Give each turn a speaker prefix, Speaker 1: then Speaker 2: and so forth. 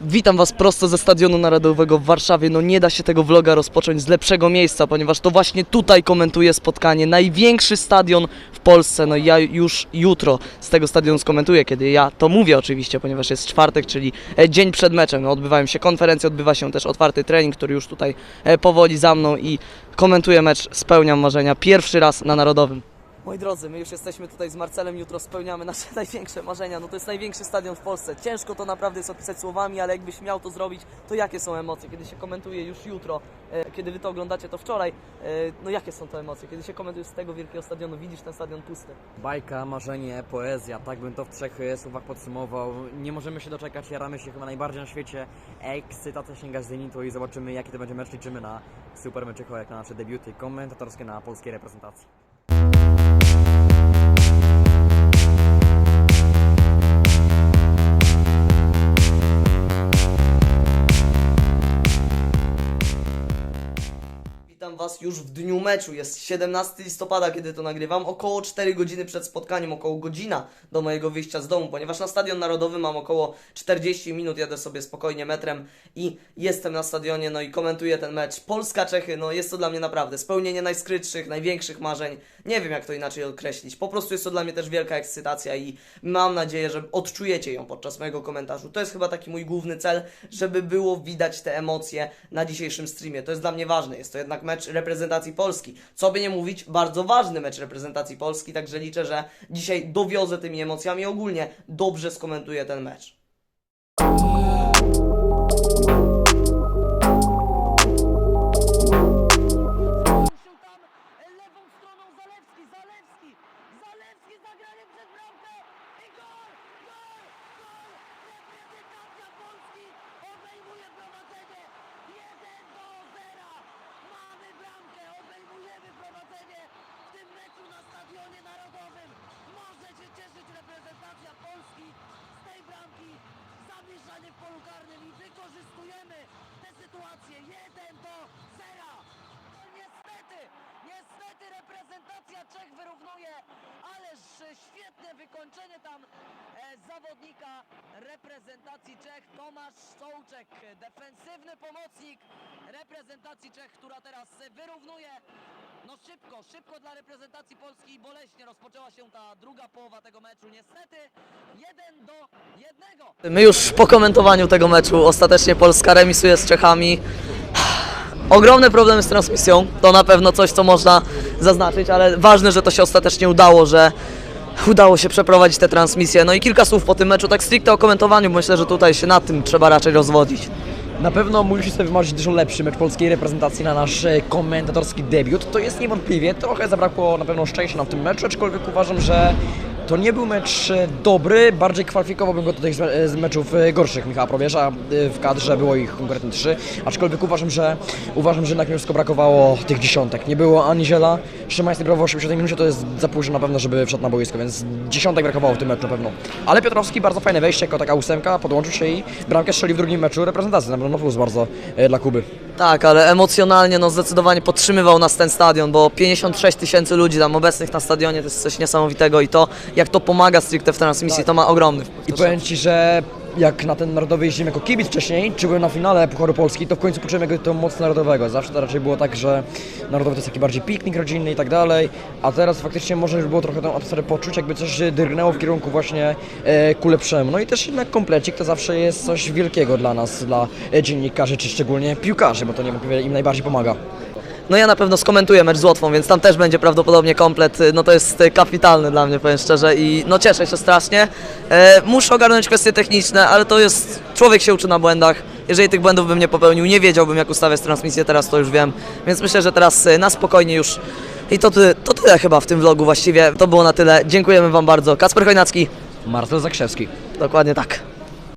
Speaker 1: Witam Was prosto ze Stadionu Narodowego w Warszawie. No nie da się tego vloga rozpocząć z lepszego miejsca, ponieważ to właśnie tutaj komentuję spotkanie. Największy stadion w Polsce. No ja już jutro z tego stadionu skomentuję, kiedy ja to mówię oczywiście, ponieważ jest czwartek, czyli e, dzień przed meczem. No, odbywają się konferencje, odbywa się też otwarty trening, który już tutaj e, powoli za mną i komentuję mecz, spełniam marzenia. Pierwszy raz na Narodowym. Moi drodzy, my już jesteśmy tutaj z Marcelem, jutro spełniamy nasze największe marzenia. No to jest największy stadion w Polsce. Ciężko to naprawdę jest opisać słowami, ale jakbyś miał to zrobić, to jakie są emocje, kiedy się komentuje już jutro, e, kiedy wy to oglądacie, to wczoraj, e, no jakie są to emocje, kiedy się komentuje z tego wielkiego stadionu, widzisz ten stadion pusty.
Speaker 2: Bajka, marzenie, poezja, tak bym to w trzech e, słowach podsumował. Nie możemy się doczekać, jaramy się chyba najbardziej na świecie. Ekscytacja sięga zenitu i zobaczymy jaki to będzie mecz. Liczymy na super meczycho jak na nasze debiuty komentatorskie na polskiej reprezentacji.
Speaker 1: Już w dniu meczu. Jest 17 listopada, kiedy to nagrywam. Około 4 godziny przed spotkaniem, około godzina do mojego wyjścia z domu, ponieważ na Stadion Narodowy mam około 40 minut. Jadę sobie spokojnie metrem i jestem na stadionie, no i komentuję ten mecz. Polska-Czechy, no jest to dla mnie naprawdę spełnienie najskrytszych, największych marzeń. Nie wiem, jak to inaczej określić. Po prostu jest to dla mnie też wielka ekscytacja i mam nadzieję, że odczujecie ją podczas mojego komentarzu. To jest chyba taki mój główny cel, żeby było widać te emocje na dzisiejszym streamie. To jest dla mnie ważne. Jest to jednak mecz reprezentacji Polski. Co by nie mówić, bardzo ważny mecz reprezentacji Polski, także liczę, że dzisiaj dowiozę tymi emocjami. Ogólnie dobrze skomentuję ten mecz.
Speaker 3: W polu karnym i wykorzystujemy tę sytuację 1 do 0. No niestety, niestety reprezentacja Czech świetne wykończenie tam e, zawodnika reprezentacji Czech Tomasz Sołczek, defensywny pomocnik reprezentacji Czech, która teraz wyrównuje. No szybko, szybko dla reprezentacji Polski boleśnie rozpoczęła się ta druga połowa tego meczu. Niestety 1 do 1.
Speaker 1: My już po komentowaniu tego meczu ostatecznie Polska remisuje z Czechami. Ogromne problemy z transmisją, to na pewno coś, co można zaznaczyć, ale ważne, że to się ostatecznie udało, że udało się przeprowadzić tę transmisję. No i kilka słów po tym meczu, tak stricte o komentowaniu, myślę, że tutaj się nad tym trzeba raczej rozwodzić.
Speaker 4: Na pewno musisz sobie wymarzyć dużo lepszy mecz polskiej reprezentacji na nasz e, komentatorski debiut. To jest niewątpliwie. Trochę zabrakło na pewno szczęścia nam w tym meczu, aczkolwiek uważam, że to nie był mecz e, dobry. Bardziej kwalifikowałbym go do tych me- z meczów e, gorszych Michała Probierza. E, W kadrze było ich konkretnie trzy. Aczkolwiek uważam, że uważam, że jednak wszystko brakowało tych dziesiątek. Nie było ani Ziela, Szymański brawo w 80 minucie, to jest za późno na pewno, żeby wszedł na boisko, więc dziesiątek brakowało w tym meczu na pewno. Ale Piotrowski bardzo fajne wejście, jako taka ósemka, podłączył się i bramkę strzelił w drugim meczu reprezentacji. Na pewno plus bardzo e, dla Kuby.
Speaker 1: Tak, ale emocjonalnie no zdecydowanie podtrzymywał nas ten stadion, bo 56 tysięcy ludzi tam obecnych na stadionie to jest coś niesamowitego i to jak to pomaga stricte w transmisji, to ma ogromny wpływ.
Speaker 4: I powiem Ci, że jak na ten narodowy jeździłem jako kibic wcześniej, czy byłem na finale Pucharu Polski, to w końcu poczułem jego to moc narodowego. Zawsze to raczej było tak, że narodowy to jest taki bardziej piknik rodzinny i tak dalej, a teraz faktycznie można już było trochę tą atmosferę poczuć, jakby coś drgnęło w kierunku właśnie e, ku lepszemu. No i też jednak komplecik to zawsze jest coś wielkiego dla nas, dla e, dziennikarzy, czy szczególnie piłkarzy, bo to niewątpliwie im najbardziej pomaga.
Speaker 1: No ja na pewno skomentuję mecz z Łotwą, więc tam też będzie prawdopodobnie komplet. No to jest e, kapitalny dla mnie, powiem szczerze i no cieszę się strasznie. E, muszę ogarnąć kwestie techniczne, ale to jest, człowiek się uczy na błędach. Jeżeli tych błędów bym nie popełnił, nie wiedziałbym jak ustawiać transmisję, teraz to już wiem. Więc myślę, że teraz e, na spokojnie już i to, ty, to tyle chyba w tym vlogu właściwie. To było na tyle. Dziękujemy Wam bardzo. Kasper Chojnacki,
Speaker 4: Marcel Zakrzewski.
Speaker 1: dokładnie tak.